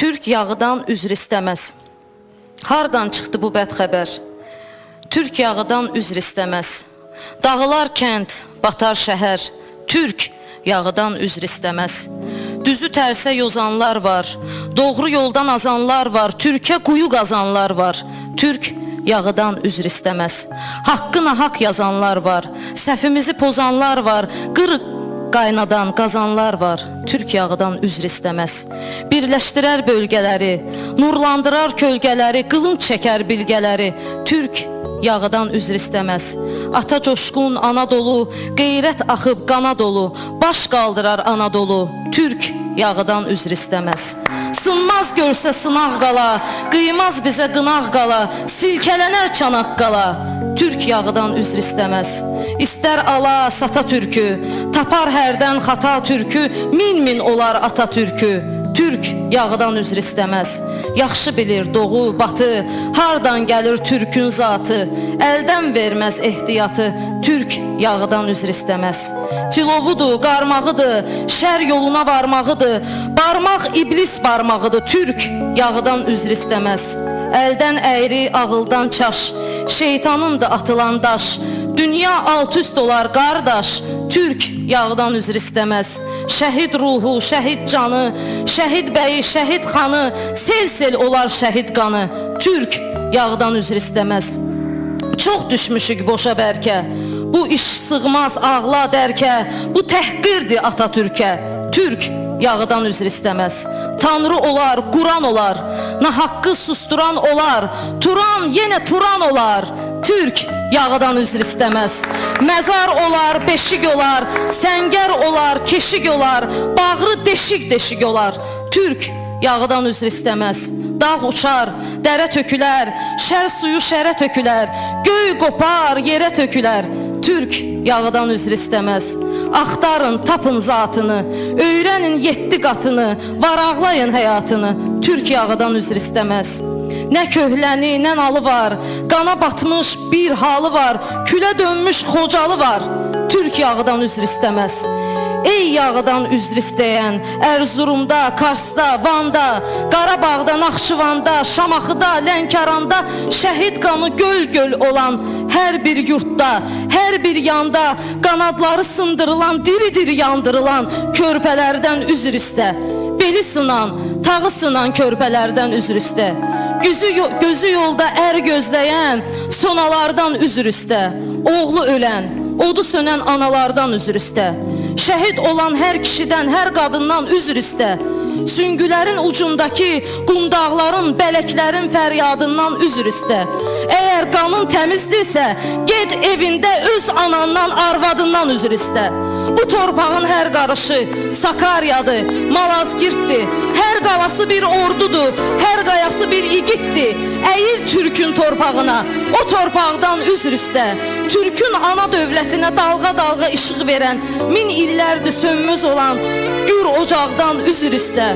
Türk yağıdan üzr istəməz. Hardan çıxdı bu bədxəbər? Türk yağıdan üzr istəməz. Dağılar kənd, batar şəhər. Türk yağıdan üzr istəməz. Düzü tərsə yozanlar var. Doğru yoldan azanlar var. Türkə quyu qazanlar var. Türk yağıdan üzr istəməz. Haqqına haqq yazanlar var. Səhvimizi pozanlar var. Qır qaynadan qazanlar var. Türk yağıdan üzr istəməz. Birləşdirər bölgələri, nurlandırar kölgələri, qılınc çəkər bilgələri. Türk yağıdan üzr istəməz. Ata coşqun Anadolu, qeyrət axıb qana dolu, baş qaldırar Anadolu. Türk yağıdan üzr istəməz. Sınmaz görsə sınaq qala, qıymaz bizə qınaq qala, silkələnər çanaq qala. Türk yağıdan üzr istəməz. İstər ala sata türkü, tapar hərdən xata türkü, min min olar ata türkü. Türk yağıdan üzr istəməz. Yaxşı bilir doğu, batı, hardan gəlir türkün zatı. Əldən verməz ehtiyatı. Türk yağıdan üzr istəməz. Tilovudur, qarmağıdır, şər yoluna varmağıdır. Barmaq iblis barmağıdır. Türk yağıdan üzr istəməz. Əldən əyri, ağıldan çaş. Şeytanın da atılan daş. Dünya alt üst olar qardaş. Türk yağdan üzr istəməz. Şəhid ruhu, şəhid canı, şəhid bəyi, şəhid xanı, sel-sel olar şəhid qanı. Türk yağdan üzr istəməz. Çox düşmüşük boşa bərkə. Bu iş sığmaz ağla dərkə. Bu təhqirdir Atatürkə. Türk yağıdan üzr istəməz. Tanrı olar, Quran olar. Na haqqı susturan olar. Turan yenə Turan olar. Türk yağıdan üzr istəməz. Məzar olar, beşik olar, səngər olar, keşik olar, bağrı deşik-deşik olar. Türk yağıdan üzr istəməz. Dağ uçar, dərə tökülər, şər suyu şərə tökülər, göy qopar, yerə tökülər. Türk yağıdan üzr istəməz. Axtarın, tapın zatını, öyrənin yeddi qatını, varaqlayın həyatını. Türk yağıdan üzr istəməz. Nə köhləni, nə nalı var, qana batmış bir halı var, külə dönmüş xocalı var. Türk yağıdan üzr istəməz. Ey yağıdan üzr istəyən, Ərzurumda, Karsda, Vanda, Qarabağda, Naxçıvanda, Şamaxıda, Lənkəranda şəhid qanı göl-göl olan hər bir yurtda, hər bir yanda qanadları sındırılan, diri-diri yandırılan körpələrdən üzr istə. Beli sınan, tağı sınan körpələrdən üzr istə. Gözü, gözü yolda ər gözləyən sonalardan üzr istə. Oğlu ölən, odu sönən analardan üzr istə. Şəhid olan hər kişidən, hər qadından üzr istə. Süngülərin ucundakı qundağların, bələklərin fəryadından üzr istə. Əgər qanın təmizdirsə, get evində öz anandan, arvadından üzr istə. Bu torpağın hər qarışı Sakaryadır, Malazgirtdir. Hər qalası bir ordudur, hər qayası bir igiddir. Əyil Türkün torpağına, o torpaqdan üzr istə. Türkün ana dövlətinə dalğa-dalğa işıq verən, min illərdir sönmüz olan gür ocaqdan üzr istə.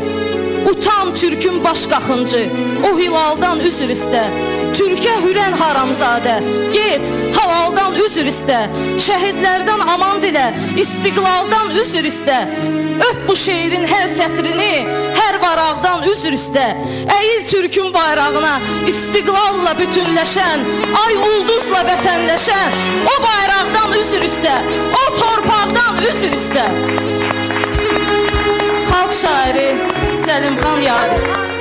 Utan Türkün baş qaxıncı, o hilaldan üzr istə. Türkə hürən haramzadə, get halaldan üzr istə. Şəhidlərdən aman dilə, istiqlaldan üzr istə. Öp bu şeirin hər sətrini, hər varaqdan üzr istə. Əyil Türkün bayrağına, istiqlalla bütünləşən, ay ulduzla vətənləşən, o bayraqdan üzr istə, o torpaqdan üzr istə. Şairi Səlimxan Yaqub